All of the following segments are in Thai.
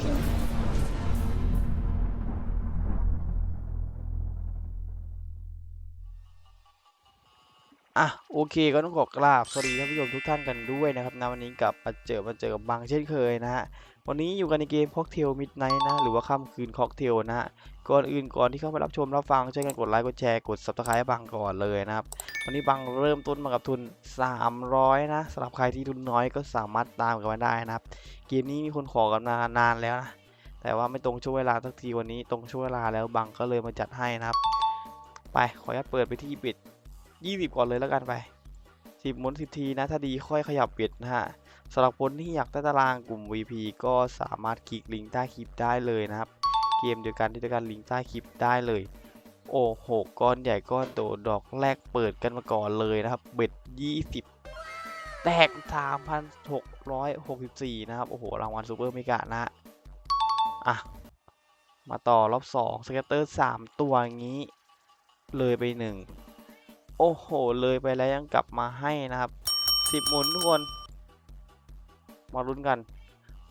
Thank you. อะโอเคก็ต้องขอกราบสวัสดีท่านผู้ชมทุกท่านกันด้วยนะครับนะวันนี้กับมาเจอมาเจอกับบางเช่นเคยนะฮะวันนี้อยู่กันในเกมค็อกเทลมิดไนท์นะหรือว่าค่ำคืนค็อกเทลนะฮะก่อนอื่นก่อนที่เข้ามารับชมรับฟังช่วยกันกดไลค์กดแชร์กด subscribe ให้บังก่อนเลยนะครับวันนี้บังเริ่มต้นมากับทุน 300 นะสำหรับใครที่ทุนน้อยก็สามารถตามกันมาได้นะครับเกมนี้มีคนขอกันมานานแล้วนะแต่ว่าไม่ตรงช่วงเวลาสักทีวันนี้ตรงช่วงเวลาแล้วบังก็เลยมาจัดให้นะครับ ไปขออนุญาตเปิดไปที่บิด 20ก่อนเลยแล้วกันไป10หมุน10ทีนะถ้าดีค่อยขยับเบ็ดนะฮะสำหรับคนที่อยากได้ตารางกลุ่ม VP ก็สามารถคลิกลิงก์ใต้คลิปได้เลยนะครับ เกมเดียวกันที่เดียวกันลิงก์ใต้คลิปได้เลย โอ้โหก้อนใหญ่ก้อนโตดอกแรกเปิดกันมาก่อนเลยนะครับ เบ็ด20 แตก 3,664 นะครับ โอ้โห รางวัลซูเปอร์เมกะนะฮะอะ มาต่อรอบ 2 สเก็ตเตอร์ 3 ตัวอย่างนี้ เลยไป 1 โอ้โห เลยไปแล้วยังกลับมาให้นะครับ10หมุนทุกคน มาลุ้นกัน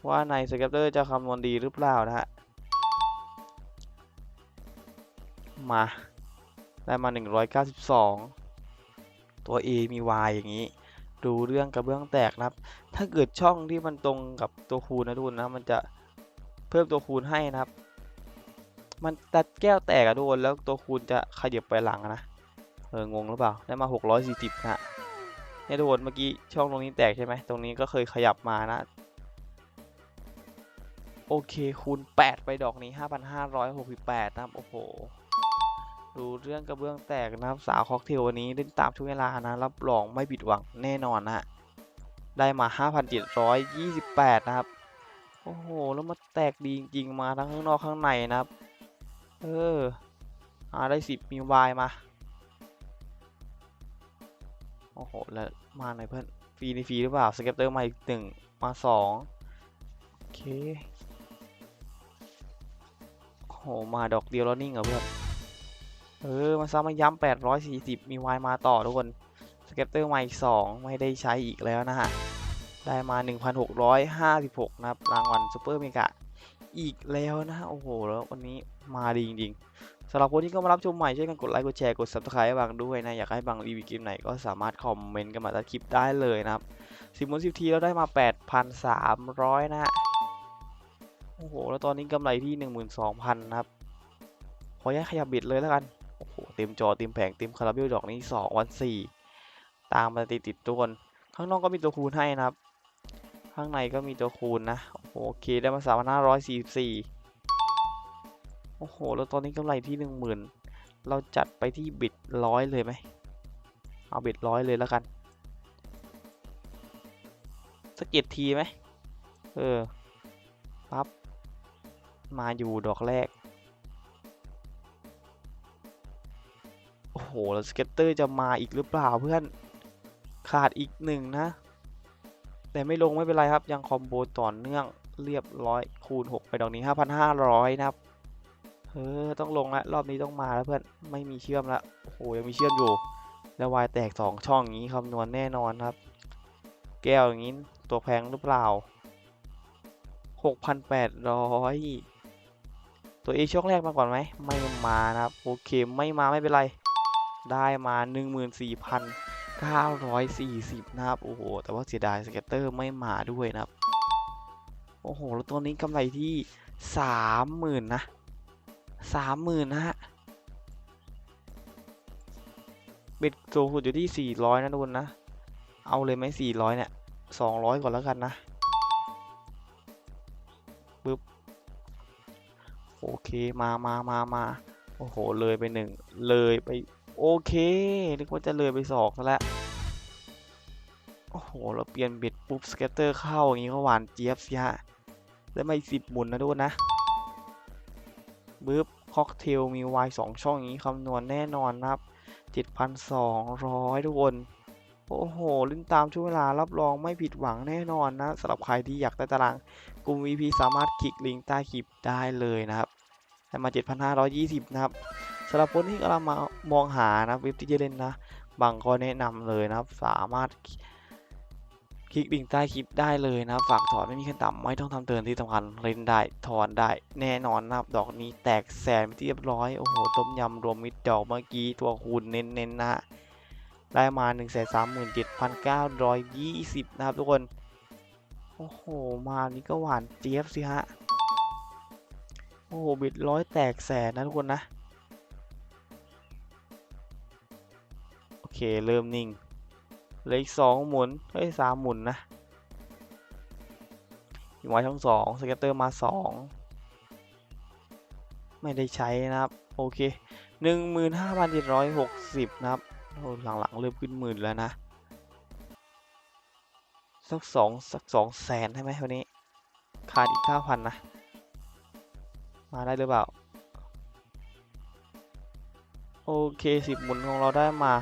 ว่าในสเก็ตเตอร์จะคำนวณดีหรือเปล่านะฮะ มา ได้มา 192 ตัว A มี Y อย่างนี้ ดูเรื่องกระเบื้องแตกนะครับ ถ้าเกิดช่องที่มันตรงกับตัวคูณนะทุกคนนะ มันจะเพิ่มตัวคูณให้นะครับ มันตัดแก้วแตกอะทุกคนแล้วตัวคูณจะขยับไปหลังนะ เออ งงหรือเปล่า ได้มา 640นะเนี่ยทุกคน เมื่อกี้ช่องตรงนี้แตกใช่ไหม ตรงนี้ก็เคยขยับมานะ โอเค คูณ 8 ไปดอกนี้ 5,568 นะครับ โอ้โห ดูเรื่องกระเบื้องแตกนะครับ สาวค็อกเทลวันนี้เล่นตามช่วงเวลานะ รับรองไม่ผิดหวังแน่นอนนะฮะได้มา 5,728 นะครับ โอ้โห แล้วมาแตกดีจริง ๆ มาทั้งข้างนอกข้างในนะครับ เอออาได้ 10 มีวายมา โอ้โห แล้วมาไหนเพื่อน ฟรีในฟรีหรือเปล่า สเก็ตเตอร์มาอีกหนึ่งมาสองโอเค โอ้โห มาดอกเดียวแล้วนิ่งเหรอเพื่อน เออ มาซ้ำมาย้ำ840มีวายมาต่อทุกคน สเก็ตเตอร์มาอีกสองไม่ได้ใช้อีกแล้วนะฮะ ได้มา 1,656 นะครับ รางวัลซูเปอร์เมกะอีกแล้วนะ โอ้โห แล้ววันนี้มาดีจริงๆ สำหรับคนที่เข้ามารับชมใหม่ช่วยกันกดไลค์กดแชร์กด subscribe บางด้วยนะ อยากให้บางรีวิวเกมไหนก็สามารถคอมเมนต์กันมาใต้คลิปได้เลยนะครับสิบมูลสิบทีแล้วได้มา 8,300 นะฮะโอ้โห แล้วตอนนี้กำไรที่ 12,000 นะครับ ขออนุญาตขยับบิดเลยแล้วกัน โอ้โห เต็มจอ เต็มแผง เต็มคาราเบลดอกนี้ 2 วัน 4 ตามมาติดติดตัวคนข้างนอกก็มีตัวคูณให้นะครับ ข้างในก็มีตัวคูณนะ โอ้โหโอเค ได้มา 3,544 โอ้โห แล้วตอนนี้กำไรที่หนึ่งหมื่นเราจัดไปที่บิดร้อยเลยไหม เอาบิดร้อยเลยแล้วกันสกเก็ตทีไหม เออ ปั๊บ มาอยู่ดอกแรก โอ้โห แล้วสเก็ตเตอร์จะมาอีกหรือเปล่าเพื่อน ขาดอีกหนึ่งนะ แต่ไม่ลงไม่เป็นไรครับ ยังคอมโบต่อเนื่องเรียบร้อยคูณ 6 ไปดอกนี้ 5,500 นะครับ ออต้องลงแล้วรอบนี้ต้องมาแล้วเพื่อนไม่มีเชื่อมแล้วโอ้โหยังมีเชื่อมอยู่ แล้ววายแตก2ช่องอย่างนี้คำนวณแน่นอนครับ แก้วอย่างนี้ตัวแพงหรือเปล่า6,800ตัวเอช่องแรกมาก่อนไหมไม่มานะครับโอเคไม่มาไม่เป็นไร ได้มา 14,940 นะครับโอ้โหแต่ว่าเสียดายสเก็ตเตอร์ไม่มาด้วยนะครับโอ้โหแล้วตัวนี้กำไรที่ 30,000นะ สามหมื่นนะฮะ เบ็ดสูงสุดอยู่ที่สี่ร้อยนะทุกคนนะ เอาเลยไหมสี่ร้อยเนี่ยสองร้อยก่อนแล้วกันนะปึ๊บโอเคมามามามาโอ้โห เลยไปหนึ่งเลยไป โอเคนึกว่าจะเลยไปสองแล้วโอ้โห เราเปลี่ยนเบ็ดปุ๊บสเก็ตเตอร์เข้าอย่างนี้ก็หวานเจี๊ยบสิฮะได้มาอีกสิบหมุนนะทุกคนนะ บึ๊บค็อกเทลมี Y 2 ช่องอย่างนี้คำนวณแน่นอนนะครับ 7,200 ทุกคน โอ้โหลิ้นตามช่วงเวลารับรองไม่ผิดหวังแน่นอนนะสำหรับใครที่อยากได้ตารางกลุ่ม VP สามารถคลิกลิงก์ใต้คลิปได้เลยนะครับได้มา 7,520 นะครับสำหรับคนที่กำลังมามองหานะเว็บที่จะเล่นนะบางก็แนะนำเลยนะครับ สามารถ คลิกลิงก์ใต้คลิปได้เลยนะครับ ฝากถอนไม่มีขั้นต่ำไม่ต้องทำเตือนที่สำคัญเล่นได้ถอนได้ แน่นอนนะครับ ดอกนี้แตกแสนไปที่เรียบร้อย โอ้โห ต้มยำรวมมิตรดอกเมื่อกี้ตัวคูณเน้นๆนะฮะได้มา 1 3 7 9 2 0 นะครับทุกคน โอ้โห มานี่ก็หวานเจี๊ยบสิฮะ โอ้โห บิดร้อยแตกแสนนะทุกคนนะ โอเค เริ่มนิ่ง เหลขสองหมุน เฮ้ยสามหมุนนะอยู่ไว้ทั้งสองสเก็ตเตอร์มาสองไม่ได้ใช้นะครับ โอเคหนึ่งหมื่นห้าพันเจ็ดร้อยหกสิบนะครับโอ้หลังๆเริ่มขึ้นหมื่นแล้วนะ สักสองสักสองแสนใช่ไหมวันนี้ ขาดอีกเก้าพันนะ มาได้หรือเปล่า โอเคสิบหมุนของเราได้มา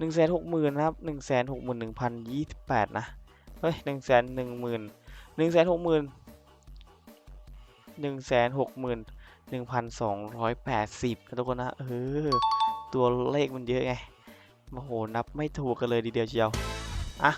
หนึ่งแสนหกหมื่นครับหนึ่งแสนหกหมื่นหนึ่งพันยี่สิบแปดนะ เฮ้ยหนึ่งแสนหนึ่งหมื่นหนึ่งแสนหกหมื่นหนึ่งแสนหกหมื่นหนึ่งพันสองร้อยแปดสิบนะทุกคนนะ เออ ตัวเลขมันเยอะไง โอ้โห นับไม่ถูกกันเลยทีเดียวเชียว อะ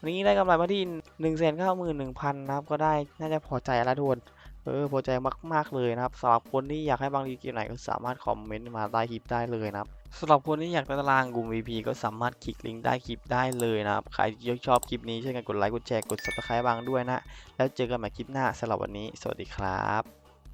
วันนี้ได้กำไรมาที่หนึ่งแสนเก้าหมื่นหนึ่งพันนะครับ ก็ได้ น่าจะพอใจแล้วทุกคน ออพอใจมาก ๆ เลยนะครับสำหรับคนที่อยากให้บางรีเกมไหนก็สามารถคอมเมนต์มาใต้คลิปได้เลยนะครับสำหรับคนที่อยากได้ตารางกลุ่ม VP ก็สามารถคลิกลิงก์ใต้คลิปได้เลยนะครับ ใครที่ชอบคลิปนี้ช่วยกันกดไลค์กดแชร์กด subscribe บางด้วยนะ แล้วเจอกันใหม่คลิปหน้าสำหรับวันนี้ สวัสดีครับ